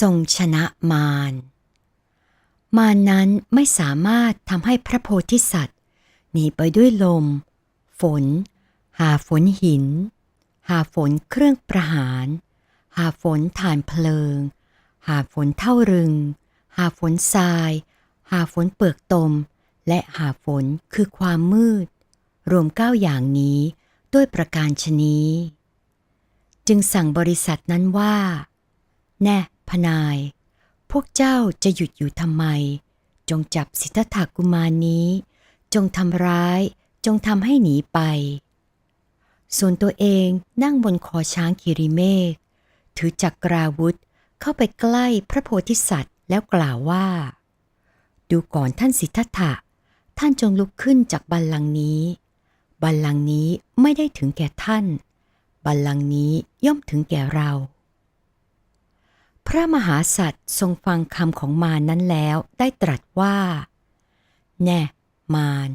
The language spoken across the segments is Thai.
ทรงชนะมาร มารนั้นไม่สามารถทำให้พระโพธิสัตว์หนีไปด้วยลม ฝน หาฝนหิน หาฝนเครื่องประหาร หาฝนถ่านเพลิง หาฝนเท่ารึง หาฝนทราย หาฝนเปลือกตม และหาฝนคือความมืด รวมเก้าอย่างนี้ด้วยประการชนี้ จึงสั่งบริษัทนั้นว่า แน่ พนาย พวกเจ้าจะหยุดอยู่ทำไม จงจับสิทธัตถกุมารนี้ จงทำร้าย จงทำให้หนีไป ส่วนตัวเองนั่งบนคอช้างกิริเมฆถือจักราวุธเข้าไปใกล้พระโพธิสัตว์แล้วกล่าวว่า ดูก่อนท่านสิทธัตถะ ท่านจงลุกขึ้นจากบัลลังก์นี้ บัลลังก์นี้ไม่ได้ถึงแก่ท่าน บัลลังก์นี้ย่อมถึงแก่เรา ระมหาสัตว์ทรงฟังคำของมารนั้นแล้วได้ตรัสว่า แน่ มาร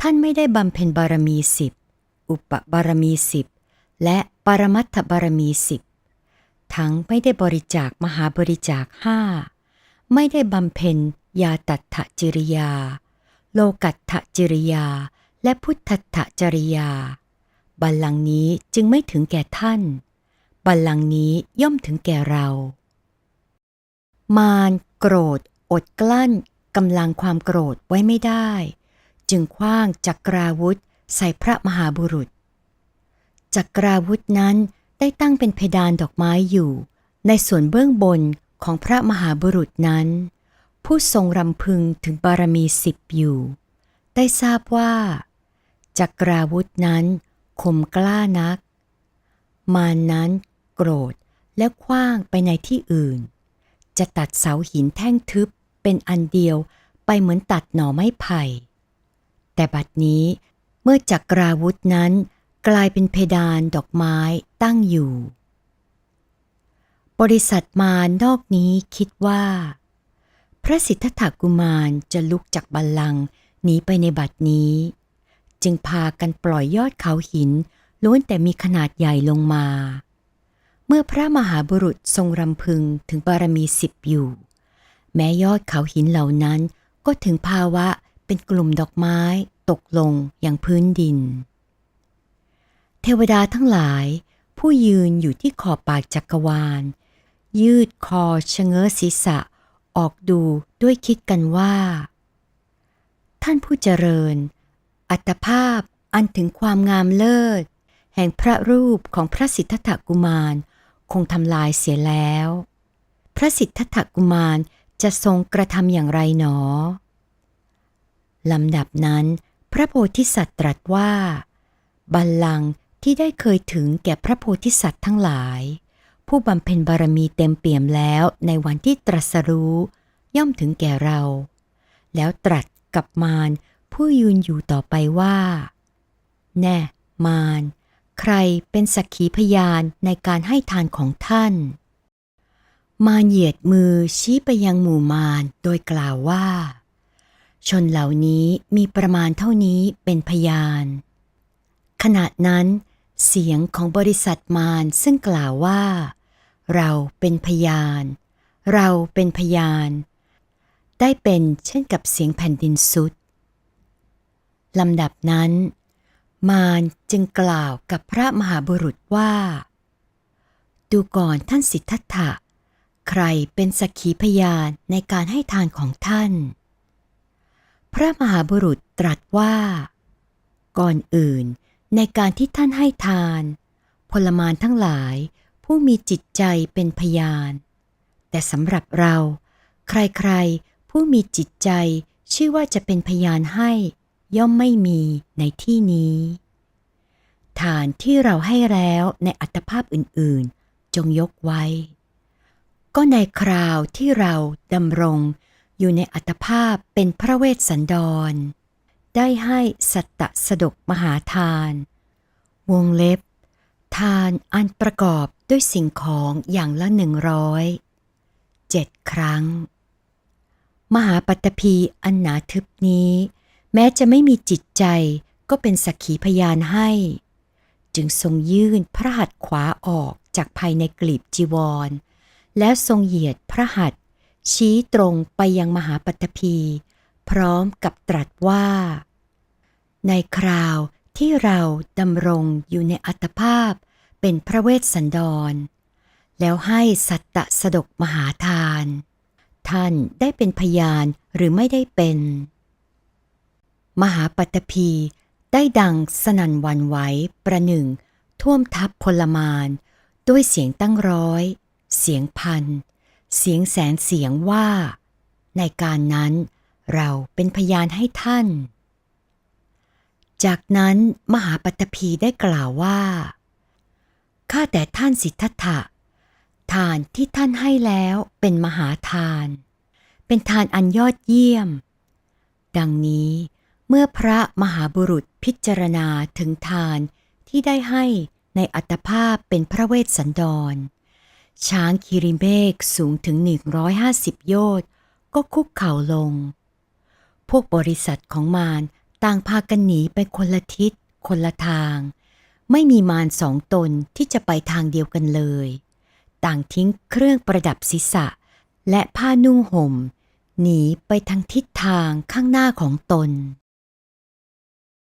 ท่านไม่ได้บำเพ็ญบารมีสิบ อุปบารมีสิบ และปรมัตถบารมีสิบ ทั้งไม่ได้บริจาคมหาบริจาคห้า ไม่ได้บำเพ็ญยาตัถจริยา โลกัตถจริยา และพุทธัตถจริยา บัลลังก์นี้จึงไม่ถึงแก่ท่าน บัลลังก์นี้ย่อมถึงแก่เรา มารโกรธ อดกลั้นกำลังความโกรธไว้ไม่ได้ จึงคว้างจักราวุธใส่พระมหาบุรุษ จักราวุธนั้นได้ตั้งเป็นเพดานดอกไม้อยู่ ในส่วนเบื้องบนของพระมหาบุรุษนั้น ผู้ทรงรำพึงถึงบารมีสิบอยู่ ได้ทราบว่า จักราวุธนั้นคมกล้านัก มานนั้นโกรธและคว้างไปในที่อื่น จะตัดเสาหินแท่งทึบเป็นอันเดียวไปเหมือนตัดหน่อไม้ไผ่ แต่บัดนี้เมื่อจักราวุธนั้นกลายเป็นเพดานดอกไม้ตั้งอยู่ บริษัทมานอกนี้คิดว่า พระสิทธัตถกุมารจะลุกจากบัลลังก์หนีไปในบัดนี้ จึงพากันปล่อยยอดเขาหินล้วนแต่มีขนาดใหญ่ลงมา เมื่อพระมหาบุรุษทรงรำพึงถึงบารมีสิบอยู่ แม้ยอดเขาหินเหล่านั้นก็ถึงภาวะเป็นกลุ่มดอกไม้ตกลงอย่างพื้นดิน เทวดาทั้งหลาย ผู้ยืนอยู่ที่ขอบปากจักรวาล ยืดคอชะเง้อศีรษะออกดูด้วยคิดกันว่า ท่านผู้เจริญ อัตภาพอันถึงความงามเลิศ แห่งพระรูปของพระสิทธัตถกุมาร คงทำลายเสียแล้ว พระสิทธัตถกุมารจะทรงกระทำอย่างไรหนอลำดับนั้น พระโพธิสัตว์ตรัสว่า บัลลังก์ที่ได้เคยถึงแก่พระโพธิสัตว์ทั้งหลาย ผู้บำเพ็ญบารมีเต็มเปี่ยมแล้วในวันที่ตรัสรู้ ย่อมถึงแก่เรา แล้วตรัสกับมารผู้ยืนอยู่ต่อไปว่า แน่ มาร ใครเป็นสักขีพยานในการให้ทานของท่าน มารเหยียดมือชี้ไปยังหมู่มารโดยกล่าวว่า ชนเหล่านี้มีประมาณเท่านี้เป็นพยาน ขณะนั้นเสียงของบริษัทมารซึ่งกล่าวว่า เราเป็นพยาน เราเป็นพยาน ได้เป็นเช่นกับเสียงแผ่นดินสุดลำดับนั้น มารจึงกล่าวกับพระมหาบุรุษว่า ดูก่อนท่านสิทธัตถะ ใครเป็นสักขีพยานในการให้ทานของท่าน พระมหาบุรุษตรัสว่า ก่อนอื่นในการที่ท่านให้ทาน พลมานทั้งหลายผู้มีจิตใจเป็นพยาน แต่สำหรับเรา ใครๆผู้มีจิตใจชื่อว่าจะเป็นพยานให้ ย่อมไม่มีในที่นี้ทานที่เราให้แล้วในอัตภาพอื่นๆ จงยกไว้ ก็ในคราวที่เราดำรงอยู่ในอัตภาพเป็นพระเวสสันดร ได้ให้สัตตสดกมหาทาน วงเล็บ ทานอันประกอบด้วยสิ่งของอย่างละหนึ่งร้อยเจ็ดครั้ง มหาปัตตภีอันหนาทึบนี้ แม้จะไม่มีจิตใจก็เป็นสักขีพยานให้ จึงทรงยื่นพระหัตถ์ขวาออกจากภายในกลีบจีวร แล้วทรงเหยียดพระหัตถ์ชี้ตรงไปยังมหาปัตภีพร้อมกับตรัสว่า ในคราวที่เราดำรงอยู่ในอัตภาพเป็นพระเวสสันดร แล้วให้สัตตสดกมหาทาน ท่านได้เป็นพยานหรือไม่ได้เป็น มหาปัตภีได้ดังสนั่นวันไหวประหนึ่ง ท่วมทับพลมาน ด้วยเสียงตั้งร้อย เสียงพัน เสียงแสนเสียงว่า ในการนั้นเราเป็นพยานให้ท่าน จากนั้นมหาปัตตภีได้กล่าวว่า ข้าแต่ท่านสิทธัตถะ ทานที่ท่านให้แล้วเป็นมหาทาน เป็นทานอันยอดเยี่ยม ดังนี้ เมื่อพระมหาบุรุษพิจารณาถึงทานที่ได้ให้ในอัตภาพเป็นพระเวสสันดร ช้างคิริเมกสูงถึง 150 โยชน์ก็คุกเข่าลง พวกบริษัทของมารต่างพากันหนีไปคนละทิศ คนละทาง ไม่มีมารสองตนที่จะไปทางเดียวกันเลย ต่างทิ้งเครื่องประดับศีรษะ และผ้านุ่งห่ม หนีไปทางทิศทางข้างหน้าของตน